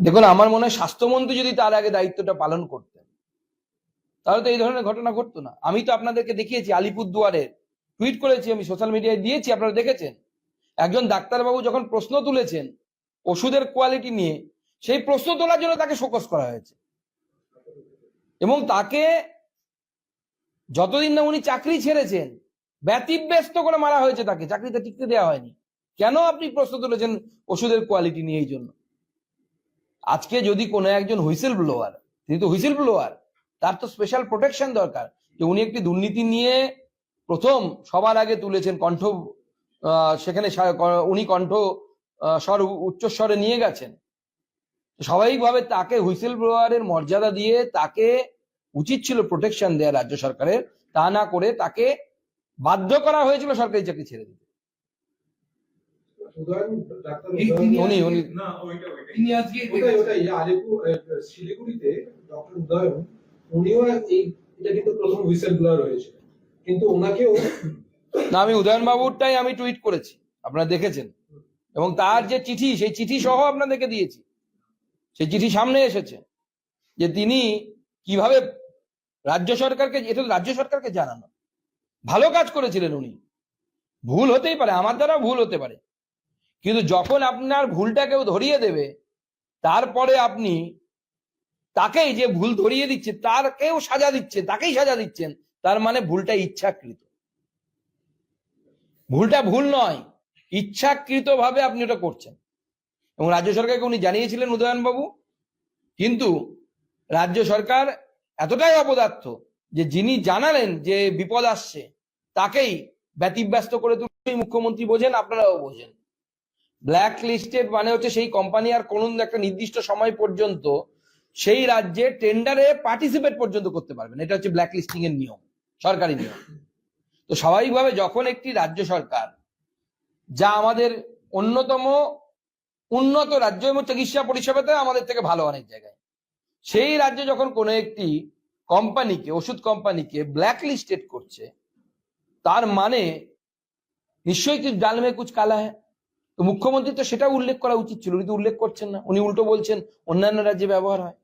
দেখুন, আমার মনে হয় স্বাস্থ্যমন্ত্রী যদি তার আগে দায়িত্বটা পালন করতেন, তাহলে তো এই ধরনের ঘটনা ঘটতো না। আমি তো আপনাদেরকে দেখিয়েছি, আলিপুরদুয়ারে টুইট করেছি, আমি সোশ্যাল মিডিয়ায় দিয়েছি, আপনারা দেখেছেন? একজন ডাক্তারবাবু যখন প্রশ্ন তুলেছেন ওষুধের কোয়ালিটি নিয়ে, সেই প্রশ্ন তোলার জন্য তাকে শোকস করা হয়েছে। এবং তাকে যতদিন না উনি চাকরি ছেড়েছেন, ব্যতিব্যস্ত করে মারা হয়েছে তাকে চাকরিতে টিকতে দেওয়া হয়নি। কেন আপনি প্রশ্ন তুলেছেন ওষুধের কোয়ালিটি নিয়ে এই জন্য? আজকে যদি কোনো একজন হুইসেল ব্লোয়ার তিনি তো হুইসেল ব্লোয়ার তার তো স্পেশাল প্রোটেকশন দরকার যে উনি একটি দুর্নীতি নিয়ে প্রথম সবার আগে তুলেছেন কণ্ঠ সেখানে উনি কণ্ঠ স্বর উচ্চস্বরে নিয়ে গেছেন। স্বাভাবিকভাবে তাকে হুইসেল ব্লোয়ারের মর্যাদা দিয়ে তাকে উচিত ছিল প্রোটেকশন দেওয়া রাজ্য সরকারের, তা না করে তাকে বাধ্য করা হয়েছিল সরকারি চাকরি ছেড়ে দিতে। উদয়ন ডাক্তার উদয়ন তিনি উনি উনি না ওইটা ওইটাই তিনি আজকে ওটাই ওটাই আলিপুর শিলিগুড়িতে ডক্টর উদয়ন উনিও এই এটা কিন্তু প্রথম হুইসেল ব্লোয়ার হয়েছে কিন্তু ওনাকেও না আমি উদয়ন বাবুরটাই আমি টুইট করেছি আপনারা দেখেছেন। এবং তার যে চিঠি সেই চিঠি সহ আপনাদেরকে দিয়েছি। সেই চিঠি সামনে এসেছে যে তিনি কীভাবে রাজ্য সরকারকে এটা তো রাজ্য সরকারকে জানানো। ভালো কাজ করেছিলেন উনি। ভুল হতেই পারে আমার দ্বারা ভুল হতে পারে। কিন্তু যখন আপনার ভুলটা কেউ ধরিয়ে দেবে, তারপরে আপনি তাকেই যে ভুল ধরিয়ে দিচ্ছে তার কেউ সাজা দিচ্ছে তাকেই সাজা দিচ্ছেন, তার মানে ভুলটা ইচ্ছাকৃত। ভুলটা ভুল নয় ইচ্ছাকৃত ভাবে আপনি ওটা করছেন। এবং রাজ্য সরকারকে উনি জানিয়েছিলেন উদয়নবাবু, কিন্তু রাজ্য সরকার এতটাই অপদার্থ যে যিনি জানালেন যে বিপদ আসছে, তাকেই ব্যতিব্যস্ত করে তুলে মুখ্যমন্ত্রী বোঝেন, আপনারাও বোঝেন। ব্ল্যাক লিস্টেড মানে হচ্ছে সেই কোম্পানি আর কোন একটা নির্দিষ্ট সময় পর্যন্ত সেই রাজ্যে টেন্ডারে পার্টিসিপেট পর্যন্ত করতে পারবেন এটা হচ্ছে ব্ল্যাক লিস্টিং এর নিয়ম, সরকারি নিয়ম। তো স্বাভাবিকভাবে যখন একটি রাজ্য সরকার যা আমাদের অন্যতম উন্নত রাজ্য এবং চিকিৎসা পরিষেবাতে আমাদের থেকে ভালো অনেক জায়গায়, সেই রাজ্যে যখন কোনো একটি কোম্পানিকে ওষুধ কোম্পানিকে ব্ল্যাক লিস্টেড করছে, তার মানে নিশ্চয়ই কিছু ডালমে কুচ কালা হ্যাঁ তো মুখ্যমন্ত্রী তো সেটা উল্লেখ করা উচিত ছিল। উনি তো উল্লেখ করছেন না। উনি উল্টো বলছেন, অন্যান্য রাজ্যে ব্যবহার হয়।